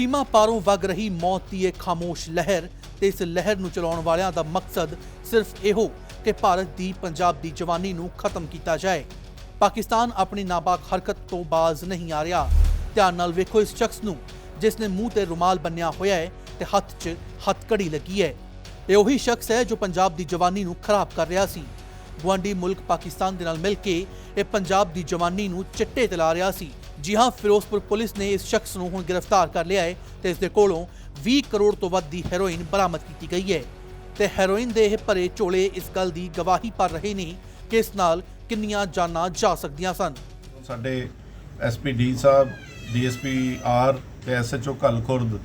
ਸੀਮਾ ਪਾਰੋਂ ਵਗ ਰਹੀ ਮੌਤ ਦੀ ਇਹ ਖਾਮੋਸ਼ ਲਹਿਰ ਤੇ ਇਸ ਲਹਿਰ ਨੂੰ ਚਲਾਉਣ ਵਾਲਿਆਂ ਦਾ ਮਕਸਦ ਸਿਰਫ ਇਹੋ ਕਿ ਭਾਰਤ ਦੀ ਪੰਜਾਬ ਦੀ ਜਵਾਨੀ ਨੂੰ ਖਤਮ ਕੀਤਾ ਜਾਏ। ਪਾਕਿਸਤਾਨ ਆਪਣੀ ਨਾਪਾਕ ਹਰਕਤ ਤੋਂ ਬਾਜ਼ ਨਹੀਂ ਆ ਰਿਹਾ। ਧਿਆਨ ਨਾਲ ਵੇਖੋ ਇਸ ਸ਼ਖਸ ਨੂੰ, ਜਿਸ ਨੇ ਮੂੰਹ ਤੇ ਰੁਮਾਲ ਬੰਨਿਆ ਹੋਇਆ ਹੈ ਤੇ ਹੱਥ 'ਚ ਹੱਥਕੜੀ ਲੱਗੀ ਹੈ। ਇਹ ਉਹੀ ਸ਼ਖਸ ਹੈ ਜੋ ਪੰਜਾਬ ਦੀ ਜਵਾਨੀ ਨੂੰ ਖਰਾਬ ਕਰ ਰਿਹਾ ਸੀ। ਗੁਆਂਢੀ ਮੁਲਕ ਪਾਕਿਸਤਾਨ ਦੇ ਨਾਲ ਮਿਲ ਕੇ ਇਹ ਪੰਜਾਬ ਦੀ ਜਵਾਨੀ ਨੂੰ ਚਿੱਟੇ ਤੇ ਰਿਹਾ ਸੀ। ਜੀ ਹਾਂ, ਫਿਰੋਜ਼ਪੁਰ ਪੁਲਿਸ ਨੇ ਇਸ ਸ਼ਖਸ ਨੂੰ ਹੁਣ ਗ੍ਰਿਫਤਾਰ ਕਰ ਲਿਆ ਹੈ ਤੇ ਇਸ ਦੇ ਕੋਲੋਂ 20 ਕਰੋੜ ਤੋਂ ਵੱਧ ਦੀ ਹੈਰੋਇਨ ਬਰਾਮਦ ਕੀਤੀ ਗਈ ਹੈ। ਤੇ ਹੈਰੋਇਨ ਦੇ ਇਹ ਭਰੇ ਝੋਲੇ ਇਸ ਗੱਲ ਦੀ ਗਵਾਹੀ ਭਰ ਰਹੇ ਨੇ ਕਿ ਇਸ ਨਾਲ ਕਿੰਨੀਆਂ ਜਾਨਾਂ ਜਾ ਸਕਦੀਆਂ ਸਨ। ਸਾਡੇ ਐਸਪੀ ਡੀ ਸਾਹਿਬ ਡੀਐਸਪੀ ਆਰ ਤੇ ਐਸਐਚਓ ਖੁਰਦ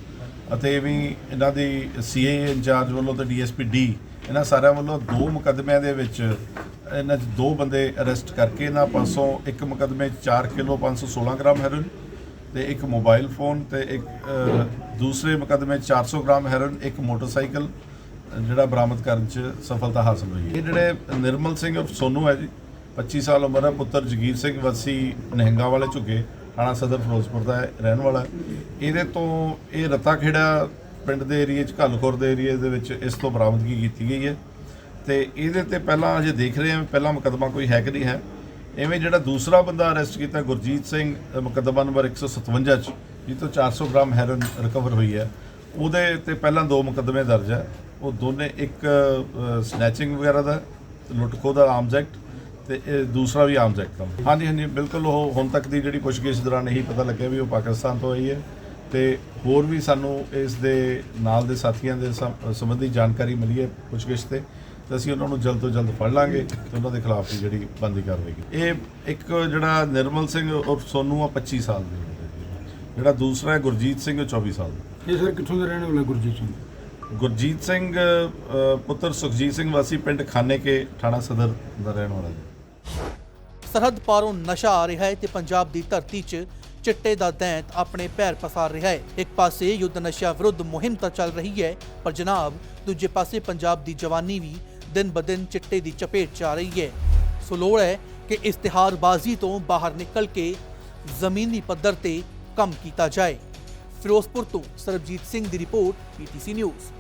ਅਤੇ ਵੀ ਇਹਨਾਂ ਦੀ ਸੀਏ ਇੰਚਾਰਜ ਵੱਲੋਂ ਤੇ ਡੀਐਸਪੀ ਡੀ, ਇਹਨਾਂ ਸਾਰਿਆਂ ਵੱਲੋਂ ਦੋ ਮੁਕੱਦਮਿਆਂ ਦੇ ਵਿੱਚ ਇਹਨਾਂ 'ਚ ਦੋ ਬੰਦੇ ਅਰੈਸਟ ਕਰਕੇ ਇਹਨਾਂ ਪਾਸੋਂ ਇੱਕ ਮੁਕੱਦਮੇ 'ਚ 4 ਕਿਲੋ 516 ਗ੍ਰਾਮ ਹੈਰੋਇਨ ਤੇ ਇੱਕ ਮੋਬਾਈਲ ਫੋਨ ਤੇ ਇੱਕ ਦੂਸਰੇ ਮੁਕੱਦਮੇ 'ਚ 400 ਗ੍ਰਾਮ ਹੈਰੋਇਨ, ਇੱਕ ਮੋਟਰਸਾਈਕਲ, ਜਿਹੜਾ ਬਰਾਮਦ ਕਰਨ 'ਚ ਸਫਲਤਾ ਹਾਸਲ ਹੋਈ ਹੈ। ਇਹ ਜਿਹੜੇ ਨਿਰਮਲ ਸਿੰਘ ਉਰਫ ਸੋਨੂ ਹੈ ਜੀ 25 ਸਾਲ ਉਮਰ ਹੈ, ਪੁੱਤਰ ਜਗੀਰ ਸਿੰਘ ਵਾਸੀ ਨਹਿੰਗਾ ਵਾਲੇ ਝੁਕੇ ਥਾਣਾ ਸਦਰ ਫਿਰੋਜ਼ਪੁਰ ਦਾ ਰਹਿਣ ਵਾਲਾ ਇਹਦੇ ਤੋਂ ਇਹ ਰਤਾ ਖੇੜਾ ਪਿੰਡ ਦੇ ਏਰੀਏ 'ਚ ਘੱਲਖੁਰ ਦੇ ਏਰੀਏ ਦੇ ਵਿੱਚ ਇਸ ਤੋਂ ਬਰਾਮਦਗੀ ਕੀਤੀ ਗਈ ਹੈ। ਤੇ ਇਹਦੇ ਤੇ ਪਹਿਲਾਂ ਅਜੇ ਦੇਖ ਰਹੇ ਹਾਂ ਪਹਿਲਾ ਮੁਕੱਦਮਾ ਕੋਈ ਹੈ ਕਿ ਨਹੀਂ ਹੈ। ਐਵੇਂ ਜਿਹੜਾ ਦੂਸਰਾ ਬੰਦਾ ਅਰੈਸਟ ਕੀਤਾ ਗੁਰਜੀਤ ਸਿੰਘ ਅ, ਮੁਕੱਦਮਾ ਨੰਬਰ 157 ਚ ਜਿਸ ਤੋਂ 400 ਗ੍ਰਾਮ ਹੈਰੋਇਨ ਰਿਕਵਰ ਹੋਈ ਹੈ। ਉਹਦੇ ਤੇ ਪਹਿਲਾਂ ਦੋ ਮੁਕੱਦਮੇ ਦਰਜ ਹੈ। ਉਹ ਦੋਨੇ ਇੱਕ ਸਨੈਚਿੰਗ ਵਗੈਰਾ ਦਾ ਲੁੱਟ ਖੋਹ ਦਾ ਆਰਮਸ ਐਕਟ ਤੇ ਇਹ ਦੂਸਰਾ ਵੀ ਆਰਮਸ ਐਕਟ ਦਾ। ਹਾਂਜੀ ਹਾਂਜੀ ਬਿਲਕੁਲ ਉਹ ਹੁਣ ਤੱਕ ਦੀ ਜਿਹੜੀ ਪੁੱਛਗਿੱਛ ਦੌਰਾਨ ਇਹੀ ਪਤਾ ਲੱਗਿਆ ਵੀ ਉਹ ਪਾਕਿਸਤਾਨ ਤੋਂ ਆਈ ਹੈ। ਤੇ ਹੋਰ ਵੀ ਸਾਨੂੰ ਇਸ ਦੇ ਨਾਲ ਦੇ ਸਾਥੀਆਂ ਦੇ ਸੰਬੰਧੀ ਜਾਣਕਾਰੀ ਮਿਲੀ ਹੈ ਪੁੱਛਗਿੱਛ ਤੇ। ਤੇ ਅਸੀਂ ਉਹਨਾਂ ਨੂੰ ਜਲਦ ਤੋਂ ਜਲਦ ਫੜ ਲਾਂਗੇ ਤੇ ਉਹਨਾਂ ਦੇ ਖਿਲਾਫ ਦੀ ਜਿਹੜੀ ਬੰਦੀ ਕਾਰਵਾਈ ਕੀਤੀ ਇਹ ਇੱਕ ਜਿਹੜਾ ਨਿਰਮਲ ਸਿੰਘ ਉਰਫ ਸੋਨੂ ਆ 25 ਸਾਲ ਦੇ ਜਿਹੜਾ ਦੂਸਰਾ ਹੈ ਗੁਰਜੀਤ ਸਿੰਘ ਉਹ 24 ਸਾਲ ਦਾ। ਇਹ ਸਰ ਕਿੱਥੋਂ ਦਾ ਰਹਿਣ ਵਾਲਾ ਗੁਰਜੀਤ ਸਿੰਘ? ਗੁਰਜੀਤ ਸਿੰਘ ਪੁੱਤਰ ਸੁਖਜੀਤ ਸਿੰਘ ਵਾਸੀ ਪਿੰਡ ਖਾਨੇ ਕੇ ਥਾਣਾ ਸਦਰ ਦਾ ਰਹਿਣ ਵਾਲਾ ਜੀ। ਸਰਹੱਦ ਪਾਰੋਂ ਨਸ਼ਾ ਆ ਰਿਹਾ ਹੈ ਤੇ ਪੰਜਾਬ ਦੀ ਧਰਤੀ 'ਚ ਚਿੱਟੇ ਦਾ ਦੈਂਤ ਆਪਣੇ ਪੈਰ ਪਸਾਰ ਰਿਹਾ ਹੈ। ਇੱਕ ਪਾਸੇ ਯੁੱਧ ਨਸ਼ਾ ਵਿਰੁੱਧ ਮੁਹਿੰਮ ਤਾਂ ਚੱਲ ਰਹੀ ਹੈ ਪਰ ਜਨਾਬ ਦੂਜੇ ਪਾਸੇ ਪੰਜਾਬ ਦੀ ਜਵਾਨੀ ਵੀ ਦਿਨ ਬਦਿਨ ਚਿੱਟੇ ਦੀ ਚਪੇਟ 'ਚ ਆ ਰਹੀ ਹੈ। ਸੋ ਲੋੜ ਹੈ ਕਿ ਇਸ਼ਤਿਹਾਰਬਾਜ਼ੀ ਤੋਂ ਬਾਹਰ ਨਿਕਲ ਕੇ ਜ਼ਮੀਨੀ ਪੱਧਰ ਤੇ ਕੰਮ ਕੀਤਾ ਜਾਏ। ਫਿਰੋਜ਼ਪੁਰ ਤੋਂ ਸਰਬਜੀਤ ਸਿੰਘ ਦੀ ਰਿਪੋਰਟ ਪੀਟੀਸੀ ਨਿਊਜ਼।